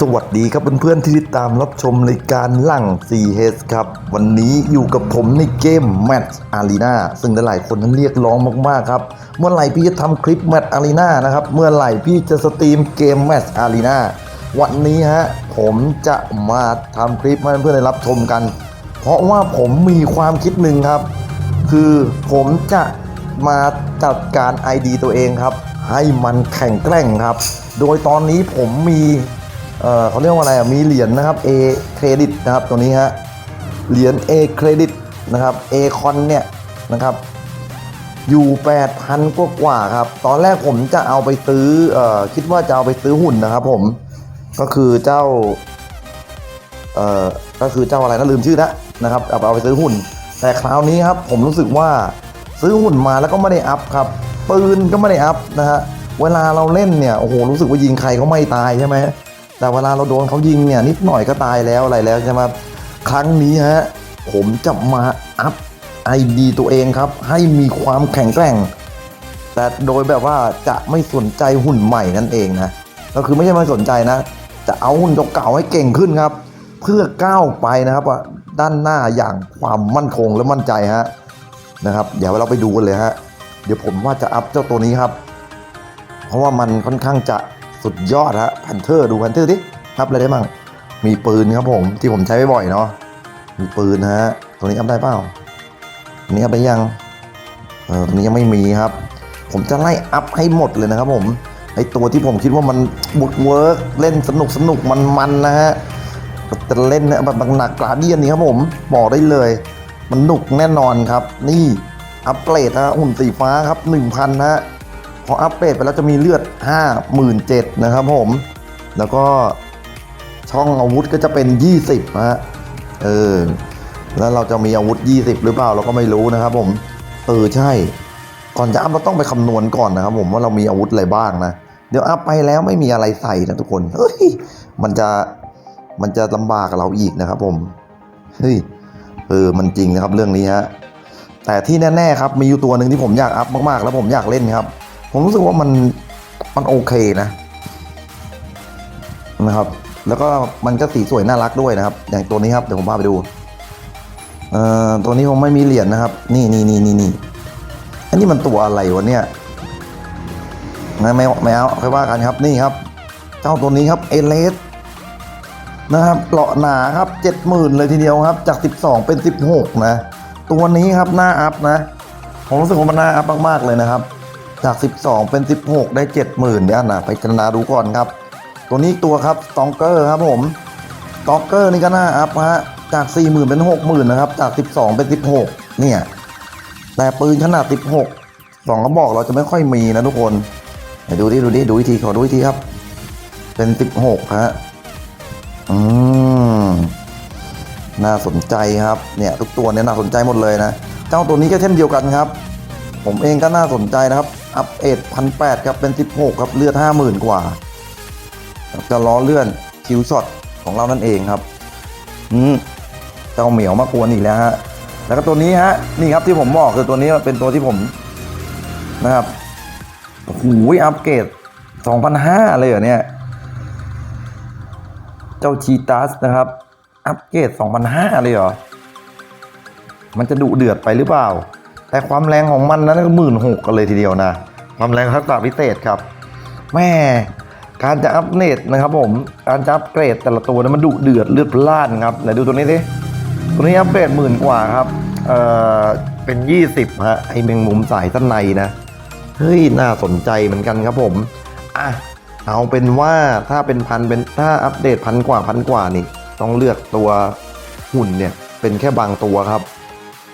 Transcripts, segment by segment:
สวัสดีครับเพื่อนๆที่ติดตามรับชมรายการลั่ง 4H ครับ วันนี้อยู่กับผมในเกม Match Arena ซึ่งหลายคนนั้นเรียกร้องมากๆครับ เมื่อไหร่พี่จะทำคลิป Match Arena นะครับ เมื่อไหร่พี่จะสตรีมเกม Match Arena วันนี้ฮะผมจะมาทำคลิปให้เพื่อนๆได้รับชมกัน เพราะว่าผมมีความคิดหนึ่งครับ คือผมจะมาจัดการ ID ตัวเองครับ ให้มันแข็งแกร่งครับ โดยตอนนี้ผมมี เอ่อเขาเรียกว่าอะไรอะมีเหรียญนะครับ A เครดิตนะครับตัวนี้ฮะเหรียญ A เครดิตนะครับ A คอนเนี่ยนะครับอยู่ 8,000 กว่ากว่าครับ ตอนแรกผมจะเอาไปซื้อเอ่อคิดว่าจะเอาไปซื้อหุ่นนะครับผม ก็คือเจ้าเอ่อก็คือเจ้าอะไรนะลืมชื่อละนะครับเอาเอาไปซื้อหุ่น แต่คราวนี้ครับผมรู้สึกว่าซื้อหุ่นมาแล้วก็ไม่ได้อัพครับ ปืนก็ไม่ได้อัพนะฮะ เวลาเราเล่นเนี่ย โอ้โห รู้สึกว่ายิงใครก็ไม่ตายใช่ไหม แต่เวลาเราโดนเขายิงเนี่ยนิดหน่อยก็ตายแล้วอะไรแล้วใช่ไหมครับครั้งนี้ฮะผมจะมาอัพไอดีตัวเองครับ ให้มีความแข็งแกร่ง แต่โดยแบบว่าจะไม่สนใจหุ่นใหม่นั่นเองนะก็คือไม่ใช่ไม่สนใจนะ จะเอาหุ่นเก่าๆให้เก่งขึ้นครับ เพื่อก้าวไปนะครับว่าด้านหน้าอย่างความมั่นคงและมั่นใจฮะนะครับ เดี๋ยวเราไปดูกันเลยฮะเดี๋ยวผมว่าจะอัพเจ้าตัวนี้ครับ เพราะว่ามันค่อนข้างจะ สุดยอดฮะแพนเทอร์ดูแพนเทอร์ดิอัพอะไรได้บ้างมีปืนครับผมที่ผมใช้บ่อยเนาะมีปืนฮะตัวนี้อัพได้เปล่าตัวนี้อัพได้ยังเออตัวนี้ยังไม่มีครับ ผมจะไล่อัพให้หมดเลยนะครับผมไอตัวที่ผมคิดว่ามันบุกเวิร์กเล่นสนุกสนุกมันมันนะฮะจะเล่นแบบหนักกราเดียนนี่ครับผมบอกได้เลย มันหนุกแน่นอนครับ นี่อัปเกรดนะฮะหุ่นสีฟ้าครับ 1,000นะฮะ พออัปเกรดไปแล้วจะมีเลือด 57,000นะครับผม แล้วก็ช่องอาวุธก็จะเป็น 20นะฮะเออแล้วเราจะมีอาวุธ 20 หรือเปล่าเราก็ไม่รู้นะครับผมเออใช่ ก่อนจะอัพเราต้องไปคำนวณก่อนนะครับผมว่าเรามีอาวุธอะไรบ้างนะ เดี๋ยวอัพไปแล้วไม่มีอะไรใส่นะทุกคนเฮ้ยมันจะมันจะลำบากกับเราอีกนะครับผมเฮ้ยเออมันจริงนะครับเรื่องนี้ฮะแต่ที่แน่ๆครับมีอยู่ตัวหนึ่งที่ผมอยากอัพมากๆ แล้วผมอยากเล่นครับ ผมรู้สึกว่ามันมันโอเคนะนะครับ แล้วก็มันก็สีสวยน่ารักด้วยนะครับ อย่างตัวนี้ครับเดี๋ยวผมพาไปดูเอ่อตัวนี้ผมไม่มีเหรียญนะครับ นี่นี่นี่นี่นี่อันนี้มันตัวอะไรวะเนี่ยนะไม่ไม่เอาค่อยว่ากันครับนี่ครับ เจ้าตัวนี้ครับเอเลสนะครับเปราะหนาครับเจ็ดหมื่นเลยทีเดียวครับ จาก12เป็น16นะ ตัวนี้ครับหน้าอัพนะผมรู้สึกว่ามันน่าอัพมากๆเลยนะครับ จาก 12 เป็น 16 ได้ 70,000เดี๋ยนะไปพิจารณาดูก่อนครับ ตัวนี้ตัวครับสตองเกอร์ครับผมสตองเกอร์นี่ก็น่าอัพฮะจาก 40,000 เป็น 60,000 นะครับ จาก 12 เป็น 16 เนี่ย แต่ปืนขนาด 16สองกระบอกเราจะไม่ค่อยมีนะทุกคนไหนดูดิดูดิดูวิธีขอดูวิธีครับ เป็น 16 ฮะ อืม น่าสนใจครับ เนี่ยทุกตัวเนี่ยน่าสนใจหมดเลยนะ เจ้าตัวนี้ก็เช่นเดียวกันครับผมเองก็น่าสนใจนะครับ อัพเอทพันแปดครับเป็น 16 ครับ เลือด 50,000 กว่าจะล้อเลื่อนคิวช็อตของเรานั่นเองครับอืมเจ้าเหมียวมากวนอีกแล้วฮะแล้วก็ตัวนี้ฮะนี่ครับที่ผมบอกคือตัวนี้เป็นตัวที่ผมนะครับโอ้โหอัปเกรด2,500 เลยเหรอเนี่ย เจ้าชีตัสนะครับ อัปเกรด2,500 เลยเหรอ มันจะดุเดือดไปหรือเปล่า แต่ความแรงของมันนั้นก็หมื่นหกกันเลยทีเดียวนะ ความแรงทักษะพิเศษครับ แม่การจะอัปเกรดนะครับผมการจะอัปเกรดแต่ละตัวนั้นมันดุเดือดเลือดพล่านครับไหนดูตัวนี้สิตัวนี้อัปเกรดหมื่นกว่าครับเอ่อเป็น 20ฮะไอแมงมุมสายสั้นในนะเฮ้ยน่าสนใจเหมือนกันครับผมอะเอาเป็นว่าถ้าเป็นพันเป็นถ้าอัปเดตพันกว่าพันกว่านี่ ต้องเลือกตัวหุ่นเนี่ยเป็นแค่บางตัวครับ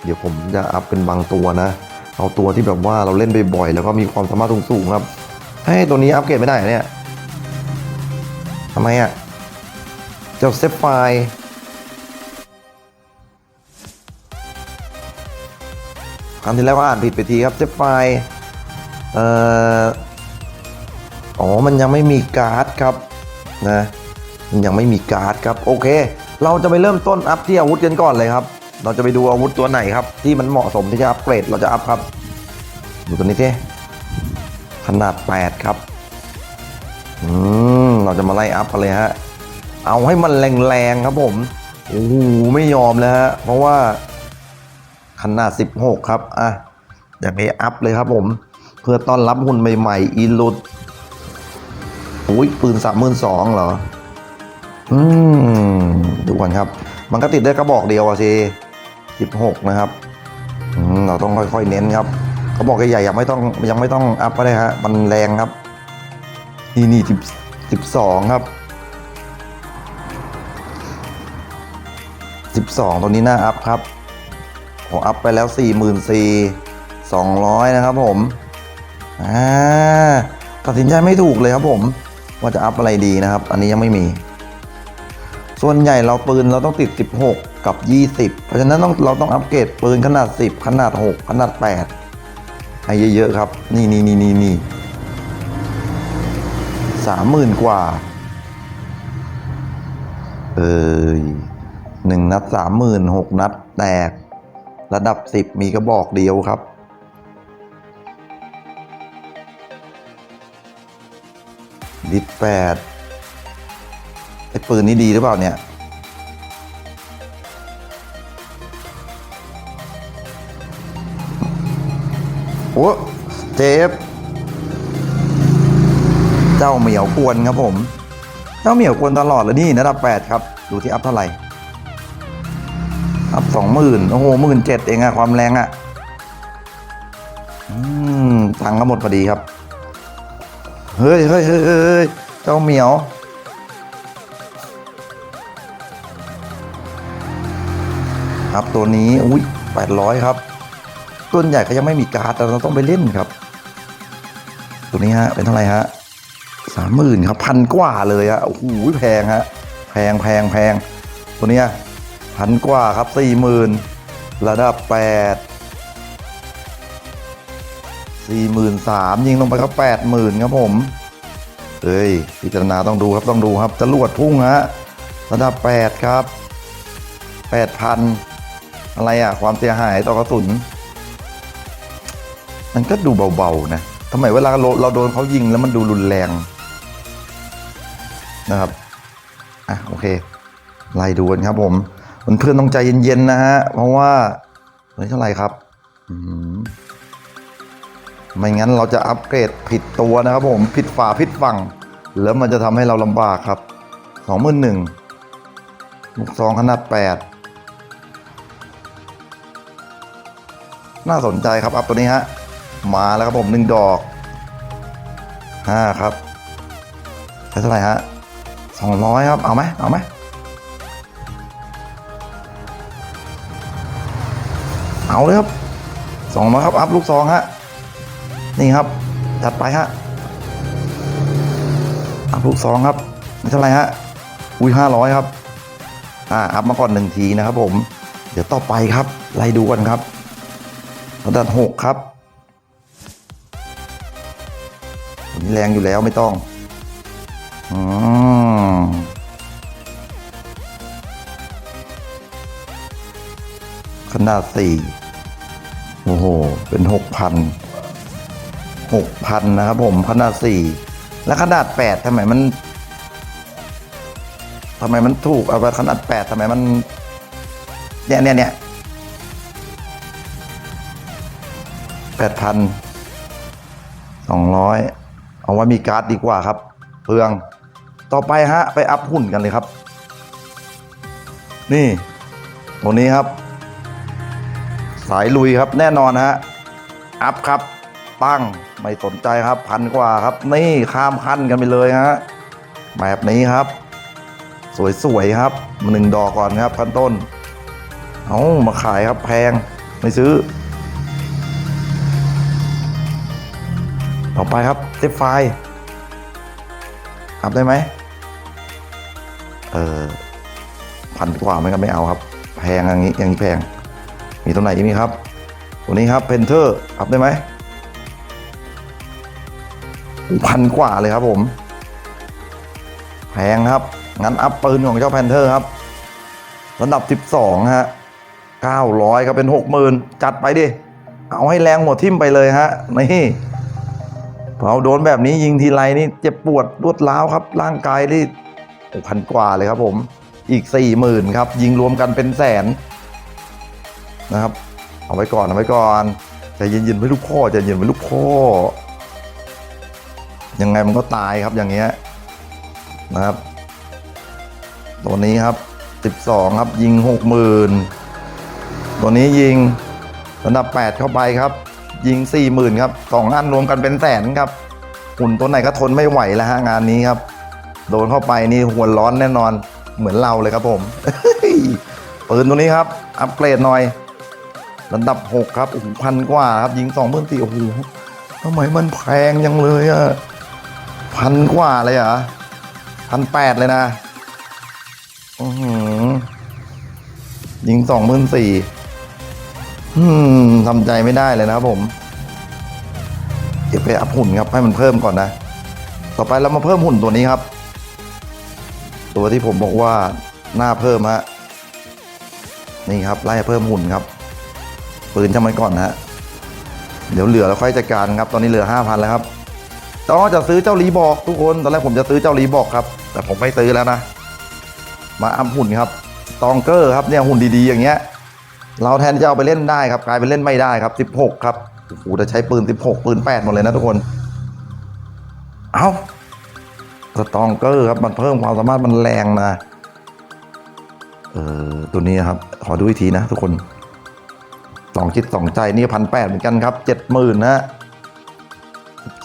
เดี๋ยวผมจะอัพเป็นบางตัวนะ เอาตัวที่แบบว่าเราเล่นบ่อยๆแล้วก็มีความสามารถสูงๆครับ ให้ตัวนี้อัปเกรดไม่ได้เนี่ยทำไมอะ เจ้าเซฟไฟครั้งที่แล้วก็อ่านผิดไปทีครับเซฟไฟเอ่ออ๋อ มันยังไม่มีการ์ดครับนะ มันยังไม่มีการ์ดครับ โอเค เราจะไปเริ่มต้นอัพที่อาวุธกันก่อนเลยครับ เราจะไปดูอาวุธตัวไหนครับ ที่มันเหมาะสมที่จะอัพเกรดเราจะอัพครับ ดูตัวนี้สิขนาด 8 ครับ อืม เราจะมาไล่อัพกันเลยฮะ เอาให้มันแรงๆครับผม โอ้โห ไม่ยอมแล้วฮะ เพราะว่าขนาด 16 ครับ อะอย่างนี้อัพเลยครับผม เพื่อต้อนรับหุ่นใหม่ๆ อีลุดอุ้ยปืนสามหมื่นสองเหรอ อืม ดูก่อนครับ มันก็ติดได้กระบอกเดียวอะสิ 16 นะครับเราต้องค่อยๆเน้นครับเขาบอกใหญ่ๆยังไม่ต้องยังไม่ต้องอัพก็ได้ฮะมันแรงครับ นี่นี่สิบสิบสองครับสิบสองตัวนี้น่าอัพครับผมอัพไปแล้วสี่หมื่นสี่สองร้อยนะครับผมอ่าตัดสินใจไม่ถูกเลยครับผม ว่าจะอัพอะไรดีนะครับ อันนี้ยังไม่มี ส่วนใหญ่เราปืนเราต้องติด 16 กับ 20 เพราะฉะนั้นต้องเราต้องอัปเกรดปืนขนาด 10 ขนาด 6 ขนาด 8 ให้เยอะๆครับ นี่นี่นี่นี่นี่สามหมื่นกว่า เอ้ยหนึ่งนัดสามหมื่นหกนัดแตก ระดับสิบมีกระบอกเดียวครับลิตแปดไอ้ปืนนี้ดีหรือเปล่าเนี่ย โอ้เจฟเจ้าเหมียวกวนครับผม เจ้าเหมียวกวนตลอดเลยนี่ระดับแปดครับ ดูที่อัพเท่าไหร่ อัพสองหมื่นโอ้โหหมื่นเจ็ดเองอะความแรงอะอืมตังก็หมดพอดีครับเฮ้ยเฮ้ยเฮ้ยเฮ้ยเจ้าเหมียวครับตัวนี้ อุ้ยแปดร้อยครับ ต้นใหญ่ก็ยังไม่มีการ์ดแต่เราต้องไปเล่นครับ ตัวนี้ฮะเป็นเท่าไหร่ฮะสามหมื่นครับพันกว่าเลยฮะโอ้โหแพงฮะแพงแพงแพงตัวนี้พันกว่าครับสี่หมื่นระดับแปดสี่หมื่นสามยิงลงไปครับแปดหมื่นครับผมเฮ้ยพิจารณาต้องดูครับต้องดูครับจรวดพุ่งฮะระดับแปดครับแปดพันอะไรอะความเสียหายต่อกระสุน มันก็ดูเบาๆนะทำไมเวลาเราโดนเขายิงแล้วมันดูรุนแรงนะครับ อะโอเค ไล่ดูกันครับผมเพื่อนต้องใจเย็นๆนะฮะ เพราะว่าเฮ้ยเท่าไหร่ครับมไม่งั้นเราจะอัปเกรดผิดตัวนะครับผม ผิดฝาผิดฝั่ง แล้วมันจะทำให้เราลำบากครับสองหมื่นหนึ่งลูกซองขนาดแปดน่าสนใจครับอัพตัวนี้ฮะ มาแล้วครับผมหนึ่งดอกห้าครับใช้เท่าไหร่ฮะสองร้อยครับ เอาไหมเอาไหมเอาเลยครับสองร้อยครับ อัพลูกซองฮะ นี่ครับ จัดไปฮะ อัพลูกซองครับไม่เท่าไหร่ฮะ อุ้ยห้าร้อยครับ อ่า อัพมาก่อนหนึ่งทีนะครับผม เดี๋ยวต่อไปครับ ไล่ดูกันครับระดับหกครับ นี้แรงอยู่แล้วไม่ต้องอืมขนาดสี่โอ้โห เป็นหกพันหกพันนะครับผมขนาดสี่แล้วขนาดแปดทำไมมันทำไมมันถูกเอาไปขนาดแปดทำไมมัน เนี่ยเนี่ยเนี่ยแปดพันสองร้อย เอาไว้มีการ์ดดีกว่าครับ เปลืองต่อไปฮะไปอัพหุ่นกันเลยครับ นี่ตัวนี้ครับ สายลุยครับแน่นอนฮะอัพครับตั้งไม่สนใจครับพันกว่าครับ นี่ข้ามขั้นกันไปเลยฮะแบบนี้ครับ สวยๆครับมาหนึ่งดอกก่อนครับขั้นต้นเอามาขายครับแพงไม่ซื้อ ต่อไปครับเซฟไฟล์อัพได้ไหมเออพันกว่าไมันก็ไม่เอาครับ แพงอย่างนี้อย่างนี้แพง มีตัวไหนอีกไหมครับ ตัวนี้ครับเพนเทอร์อัพได้ไหมพันกว่าเลยครับผม แพงครับ งั้นอัพปืนของเจ้าแพนเทอร์ครับระดับ 12 ฮะ 900 ก็เป็น 60,000 จัดไปดิ เอาให้แรงหัวทิ่มไปเลยฮะ นี่ พอโดนแบบนี้ยิงทีไรนี่เจ็บปวดรวดร้าวครับ ร่างกายนี่พันกว่าเลยครับผมอีกสี่หมื่นครับ ยิงรวมกันเป็นแสนนะครับ เอาไว้ก่อนเอาไว้ก่อนใจเย็นๆไว้ลูกพ่อใจเย็นไว้ลูกพ่อยังไงมันก็ตายครับอย่างเงี้ยนะครับ ตัวนี้ครับ 12 ครับยิง 60,000 ตัวนี้ยิงระดับ 8 เข้าไปครับ ยิง40,000ครับสองอันรวมกันเป็นแสนครับหุ่นตัวไหนก็ทนไม่ไหวแล้วฮะงานนี้ครับ โดนเข้าไปนี่หัวร้อนแน่นอนเหมือนเราเลยครับผมปืนตัวนี้ครับ อัปเกรดหน่อยระดับ 6 ครับโอ้โหพันกว่าครับ ยิง2 4 0 0 0โอ้โหทำไมมันแพงยังเลยอะพันกว่าเลยเหรอพันแปดเลยนะอือหือยิงสองหมื่นสี่ อืมทำใจไม่ได้เลยนะครับผม เดี๋ยวไปอัพหุ่นครับ ให้มันเพิ่มก่อนนะ ต่อไปเรามาเพิ่มหุ่นตัวนี้ครับ ตัวที่ผมบอกว่าหน้าเพิ่มฮะ นี่ครับ ไล่เพิ่มหุ่นครับ ปืนจะมันก่อนนะฮะ เดี๋ยวเหลือแล้วค่อยจัดการครับ ตอนนี้เหลือห้าพันแล้วครับต้อนจะซื้อเจ้ารีบอกทุกคน ตอนแรกผมจะซื้อเจ้ารีบอกครับ แต่ผมไม่ซื้อแล้วนะ มาอัพหุ่นครับ ตองเกอร์ครับเนี่ยหุ่นดีๆอย่างเงี้ย เราแทนที่จะเอาไปเล่นได้ครับกลายเป็นเล่นไม่ได้ครับ 16 ครับโอ้โหจะใช้ปืน 16 ปืน 8 หมดเลยนะทุกคน เอาสตองเกอร์ครับมันเพิ่มความสามารถมันแรงนะเออตัวนี้ครับ ขอดูอีกทีนะทุกคนสองคิดสองใจนี่พันแปดเหมือนกันครับเจ็ดหมื่นนะ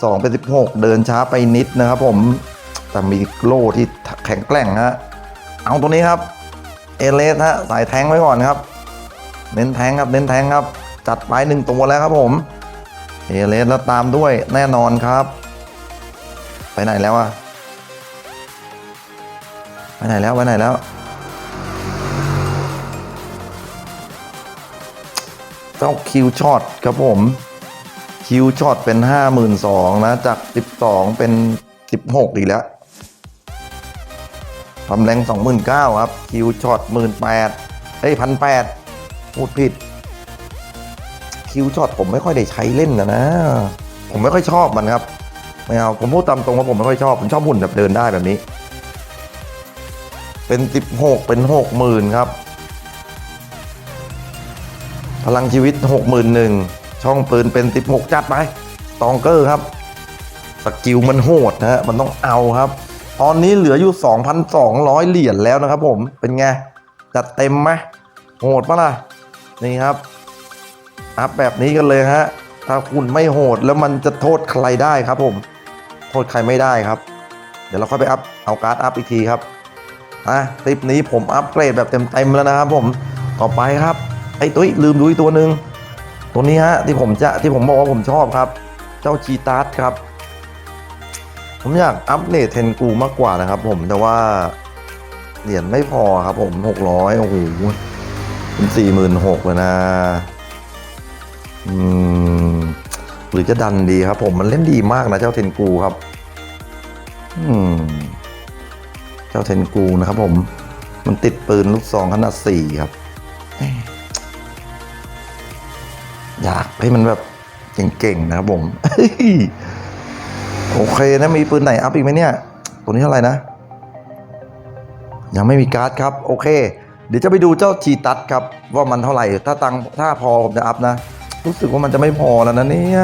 สองเป็นสิบหกเดินช้าไปนิดนะครับผม แต่มีโล่ที่แข็งแกร่งฮะเอาตัวนี้ครับ เอเลสฮะสายแทงไว้ก่อนครับ เน้นแทงครับเน้นแทงครับ จัดไปหนึ่งตัวแล้วครับผมเอเลสแล้วตามด้วยแน่นอนครับ ไปไหนแล้วอะไปไหนแล้วไปไหนแล้ว เจ้าคิวช็อตครับผม คิวช็อตเป็นห้าหมื่นสองนะจากสิบสองเป็นสิบหกอีกแล้วความแรงสองหมื่นเก้าครับ คิวช็อตหมื่นแปดเอ้ยพันแปด พูดผิด คิวช็อตผมไม่ค่อยได้ใช้เล่นนะนะ ผมไม่ค่อยชอบมันครับไม่เอาผมพูดตามตรงว่าผมไม่ค่อยชอบ ผมชอบหุ่นแบบเดินได้แบบนี้ เป็นสิบหกเป็นหกหมื่นครับ พลังชีวิต61,000ช่องปืนเป็น16จัดไป ตองเกอร์ครับ สกิลมันโหดนะฮะมันต้องเอาครับ ตอนนี้เหลืออยู่2,200เหรียญแล้วนะครับผมเป็นไง จัดเต็มไหมโหดปะล่ะ นี่ครับ อัพแบบนี้กันเลยฮะ ถ้าคุณไม่โหดแล้วมันจะโทษใครได้ครับผม โทษใครไม่ได้ครับ เดี๋ยวเราค่อยไปอัพ เอาการ์ดอัพอีกทีครับอะคลิปนี้ผมอัพเกรดแบบเต็มๆแล้วนะครับผม ต่อไปครับ ไอ้ตุ้ยลืมดูอีกตัวหนึ่งตัวนี้ฮะที่ผมจะที่ผมบอกว่าผมชอบครับ เจ้าชีตาร์ครับ ผมอยากอัปเดตเทนกูมากกว่านะครับ ผมแต่ว่าเหรียญไม่พอครับผมหกร้อยโอ้โห เป็นสี่หมื่นหกเลยนะ อืม หรือจะดันดีครับ ผมมันเล่นดีมากนะเจ้าเทนกูครับ อืม เจ้าเทนกูนะครับผม มันติดปืนลูกซองขนาดสี่ครับ อยากให้มันแบบเก่งๆนะครับผม โอเคนะมีปืนไหนอัพอีกไหมเนี่ย ตัวนี้เท่าไหร่นะ ยังไม่มีการ์ดครับ โอเค ดี๋ยวจะไปดูเจ้าชีตัสครับว่ามันเท่าไหร่ ถ้าตังถ้าพอผมจะอัพนะ รู้สึกว่ามันจะไม่พอแล้วนะเนี่ย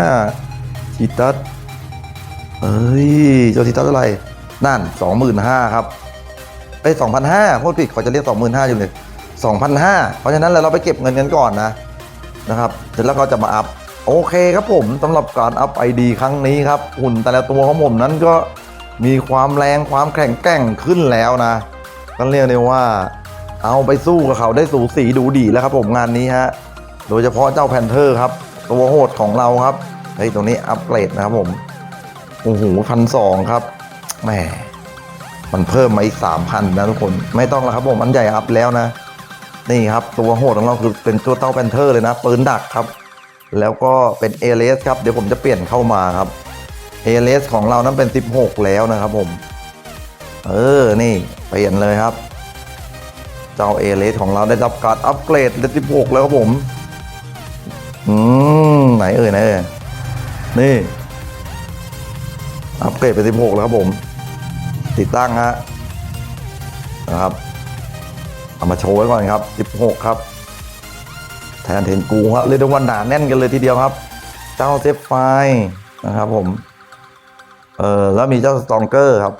ชีตัสเอ้ยเจ้าชีตัสเท่าไหร่นั่นสองหมื่นห้าครับไปสองพันห้าพูดผิดเขาจะเรียกสองหมื่นห้าอยู่เลยสองพันห้าเพราะฉะนั้นเราไปเก็บเงินกันก่อนนะนะครับเสร็จแล้วก็จะมาอัพโอเคครับผมสำหรับการอัพไอดีครั้งนี้ครับหุ่นแต่ละตัวของผมนั้นก็มีความแรงความแข็งแกร่งขึ้นแล้วนะก็เรียกได้ว่า เอาไปสู้กับเขาได้สูสีดูดีแล้วครับผมงานนี้ฮะ โดยเฉพาะเจ้าแพนเทอร์ครับ ตัวโหดของเราครับ เฮ้ยตัวนี้อัปเกรดนะครับผม โอ้โหพันสองครับ แหม มันเพิ่มมาอีกสามพันนะทุกคน ไม่ต้องแล้วครับผม อันใหญ่อัพแล้วนะ นี่ครับ ตัวโหดของเราคือเป็นตัวเต้าแพนเทอร์เลยนะ ปืนดักครับ แล้วก็เป็นเอเลสครับ เดี๋ยวผมจะเปลี่ยนเข้ามาครับ เอเลสของเรานั้นเป็น 16 แล้วนะครับผม เออ นี่ เปลี่ยนเลยครับ เจ้าเอเลสของเราได้รับการอัปเกรดเป็น16แล้วครับผม อืม ไหนเอ่ยไหนเอ่ยนี่ อัปเกรดเป็น16แล้วครับผม ติดตั้งฮะนะครับ เอามาโชว์ไว้ก่อนครับ16ครับ แทนเทนกูครับเรียกได้ว่าหนาแน่นกันเลยทีเดียวครับ เจ้าเซฟไฟนะครับผม เออแล้วมีเจ้าสตองเกอร์ครับ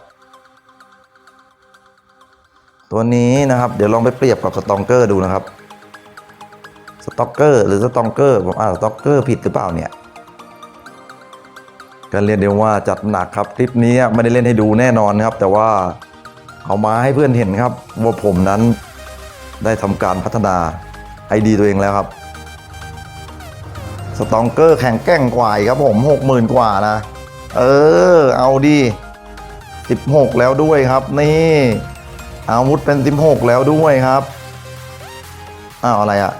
ตัวนี้นะครับเดี๋ยวลองไปเปรียบกับสตองเกอร์ดูนะครับสต็อกเกอร์หรือสตองเกอร์ผมอ่านสต็อกเกอร์ผิดหรือเปล่าเนี่ยก็เรียนเดียวว่าจัดหนักครับคลิปนี้ไม่ได้เล่นให้ดูแน่นอนครับ แต่ว่าเอามาให้เพื่อนเห็นครับ ว่าผมนั้นได้ทำการพัฒนาไอดีตัวเองแล้วครับสตองเกอร์แข็งแกร่งกว่าครับผมหกหมื่นกว่านะ เออ เอาดีสิบหกแล้วด้วยครับนี่ อาวุธเป็นสิบหกแล้วด้วยครับ อ้าว อะไรอะ่ะ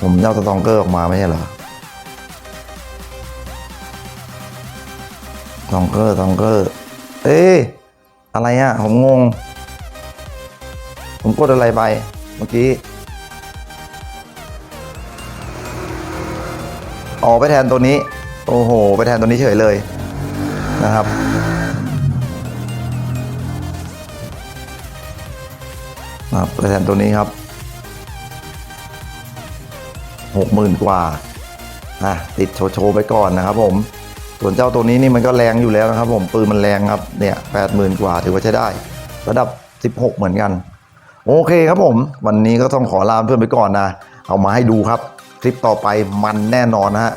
ผมเอาสตองเกอร์ออกมาไม่ใช่เหรอสตองเกอร์สตองเกอร์ เอ๊ะอะไรอะ่ะ ผมงง ผมกดอะไรไป เมื่อกี้ออกไปแทนตัวนี้ โอ้โห ไปแทนตัวนี้เฉยเลยนะครับ ครับไปแทนตัวนี้ครับหกหมื่นกว่าอะติดโชว์ไปก่อนนะครับ ผมส่วนเจ้าตัวนี้นี่มันก็แรงอยู่แล้วนะครับ ผมปืนมันแรงครับเนี่ยแปดหมื่นกว่าถือว่าใช้ได้ ระดับ16เหมือนกัน โอเคครับผม วันนี้ก็ต้องขอลาเพื่อนไปก่อนนะ เอามาให้ดูครับ คลิปต่อไปมันแน่นอนนะฮะ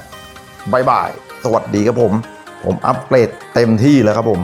บายบาย สวัสดีครับผม ผมอัปเกรดเต็มที่แล้วครับผม